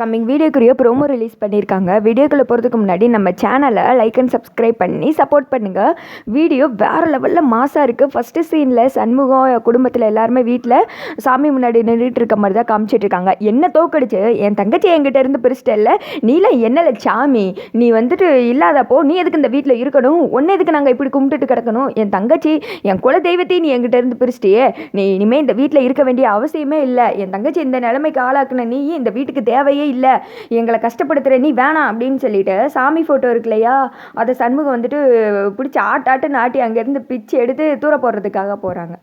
Coming வீடியோக்குரிய promo release பண்ணியிருக்காங்க. வீடியோக்குள்ளே போகிறதுக்கு முன்னாடி நம்ம சேனலை லைக் அண்ட் சப்ஸ்கிரைப் பண்ணி சப்போர்ட் பண்ணுங்கள் வீடியோ வேறு லெவலில் மாசாக இருக்குது ஃபஸ்ட்டு சீனில் சண்முகம் குடும்பத்தில் எல்லாருமே வீட்டில் சாமி முன்னாடி நின்றுட்டு இருக்க மாதிரி தான் காமிச்சிட்ருக்காங்க என்ன தோக்கடிச்சு? என் தங்கச்சி என்கிட்ட இருந்து பிரிச்சிட்டல நீலாம் என்னல சாமி நீ வந்துட்டு இல்லாதப்போ நீ எதுக்கு இந்த வீட்டில் இருக்கணும்? ஒன்று எதுக்கு நாங்கள் இப்படி கும்பிட்டுட்டு கிடக்கணும்? என் தங்கச்சி என் குல தெய்வத்தையும் நீ என்கிட்ட இருந்து பிரிச்சிட்டியே. நீ இனிமேல் இந்த வீட்டில் இருக்க வேண்டிய அவசியமே இல்லை. என் தங்கச்சி இந்த நிலைமைக்கு ஆளாக்குன நீ இந்த வீட்டுக்கு தேவையே இல்லை. எங்களை கஷ்டப்படுத்துகிற நீ வேணாம் அப்படின்னு சொல்லிட்டு சாமி ஃபோட்டோ இருக்கு இல்லையா? அதை சண்முகம் வந்துட்டு பிடிச்சி ஆட்டாட்டு ஆட்டி அங்கேருந்து பிச்சு எடுத்து தூர போடுறதுக்காக போகிறாங்க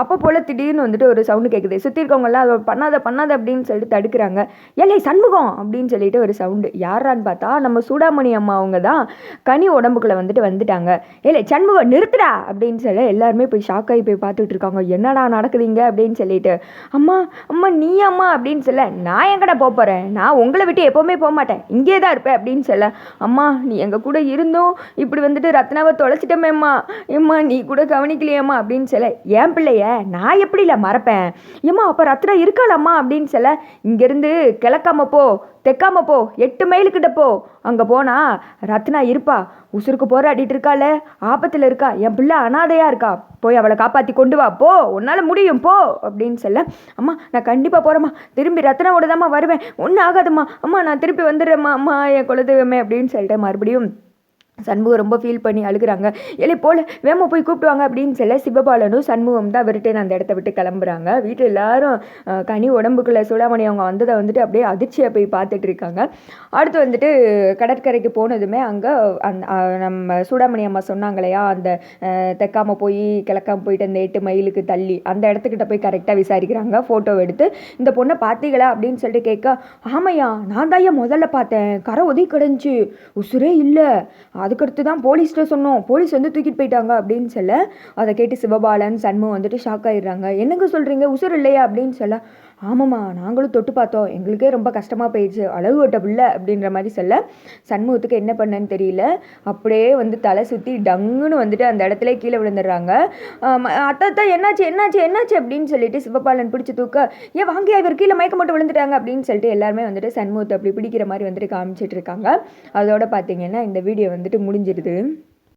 அப்போ போல் திடீர்னு வந்துட்டு ஒரு சவுண்டு கேட்குது சுற்றி இருக்கவங்கலாம் அதை பண்ணாத பண்ணாத அப்படின்னு சொல்லிட்டு தடுக்கிறாங்க. ஏலே சண்முகம் அப்படின்னு சொல்லிட்டு ஒரு சவுண்டு யாரான்னு பார்த்தா நம்ம சூடாமணி அம்மா அவங்க தான் கனி உடம்புக்குள்ளே வந்துட்டு வந்துட்டாங்க. ஏலே சண்முகம் நிறுத்துடா அப்படின்னு சொல்லி எல்லாருமே போய் ஷாக் ஆகி போய் பார்த்துட்டு இருக்காங்க. என்னடா நடக்குதுங்க அப்படின்னு சொல்லிட்டு அம்மா அம்மா நீ அம்மா அப்படின்னு சொல்ல நான் எங்கடா போக போகிறேன் நான் நான் உங்களை விட்டு எப்போவுமே போக மாட்டேன். இங்கே தான் இருப்பேன் அப்படின்னு சொல்ல அம்மா நீ எங்கள் கூட இருந்தும் இப்படி வந்துட்டு ரத்னாவை தொலைச்சிட்டமேம்மா ஏம்மா நீ கூட கவனிக்கலையேம்மா அப்படின்னு சொல்ல என் பிள்ளைய நான் எப்படி இல்லை மறப்பேன்? ஏம்மா அப்போ ரத்னா இருக்காளம்மா அப்படின்னு சொல்ல இங்கேருந்து கிழக்காம போ தெக்காம போ எட்டு மைலுக்கிட்ட போ. அங்கே போனா ரத்னா இருப்பா. உசுருக்கு போராடிட்டு இருக்காள ஆபத்தில் இருக்கா. என் பிள்ளை அனாதையாக இருக்கா. போய் அவளை காப்பாற்றி கொண்டு வா. போ உன்னால் முடியும் போ அப்படின்னு சொல்ல அம்மா நான் கண்டிப்பாக போகிறேம்மா திரும்பி ரத்னாவோட தாம்மா வருவேன் ஒன்றும் ஆகாதும்மா. அம்மா நான் திருப்பி வந்துடுறேம்மா. அம்மா என் குலதெய்வமே அப்படின்னு சொல்லிட்டு மறுபடியும். சண்முகம் ரொம்ப ஃபீல் பண்ணி அழுகுறாங்க. இல்லை போல வேமா போய் கூப்பிடுவாங்க அப்படின்னு சொல்ல சிவபாலனும் சண்முகம் தான் விரட்டேன் அந்த இடத்த விட்டு கிளம்புறாங்க. வீட்டில் எல்லாரும் கனி உடம்புக்குள்ள சூடாமணி அவங்க வந்ததை வந்துட்டு அப்படியே அதிர்ச்சியாக போய் பார்த்துட்டு இருக்காங்க. அடுத்து வந்துட்டு கடற்கரைக்கு போனதுமே அங்கே அந் நம்ம சூடாமணி அம்மா சொன்னாங்க இல்லையா அந்த தைக்காமல் தெக்காம போய் கிழக்காம போயிட்டு அந்த எட்டு மைலுக்கு தள்ளி அந்த இடத்துக்கிட்ட போய் கரெக்டாக விசாரிக்கிறாங்க. ஃபோட்டோ எடுத்து இந்த பொண்ணை பார்த்தீங்களா? அப்படின்னு சொல்லிட்டு கேட்க ஆமையா நான் தான் ஏன் முதல்ல பார்த்தேன். கரை ஒதுக்கி கிடந்துச்சு. உசுரே இல்லை. அதுக்கடுத்து தான் போலீஸ்கிட்ட சொன்னோம். போலீஸ் வந்து தூக்கிட்டு போயிட்டாங்க அப்படின்னு சொல்ல அதை கேட்டு சிவபாலன் சண்முகம் வந்துட்டு ஷாக் ஆயிடுறாங்க. என்னங்க சொல்கிறீங்க உசுர் இல்லையா அப்படின்னு சொல்ல ஆமாம்மா நாங்களும் தொட்டு பார்த்தோம். எங்களுக்கே ரொம்ப கஷ்டமாக போயிடுச்சு. அளவு ஓட்ட பிள்ளை அப்படின்ற மாதிரி சொல்ல சண்முகத்துக்கு என்ன பண்ணேன்னு தெரியல. அப்படியே வந்து தலை சுற்றி டங்குன்னு வந்துட்டு அந்த இடத்துல கீழே விழுந்துடுறாங்க. ஆம், என்னாச்சு என்னாச்சு என்னாச்சு அப்படின்னு சொல்லிட்டு சிவபாலன் பிடிச்சி தூக்க ஏன் வாங்கி இவர் கீழே மயக்க மட்டும் விழுந்துட்டாங்க அப்படின்னு சொல்லிட்டு எல்லாருமே வந்துட்டு சண்முகத்தை அப்படி பிடிக்கிற மாதிரி வந்துட்டு காமிச்சிட்டு இருக்காங்க. அதோட பார்த்தீங்கன்னா இந்த வீடியோ வந்துட்டு முடிஞ்சிருது.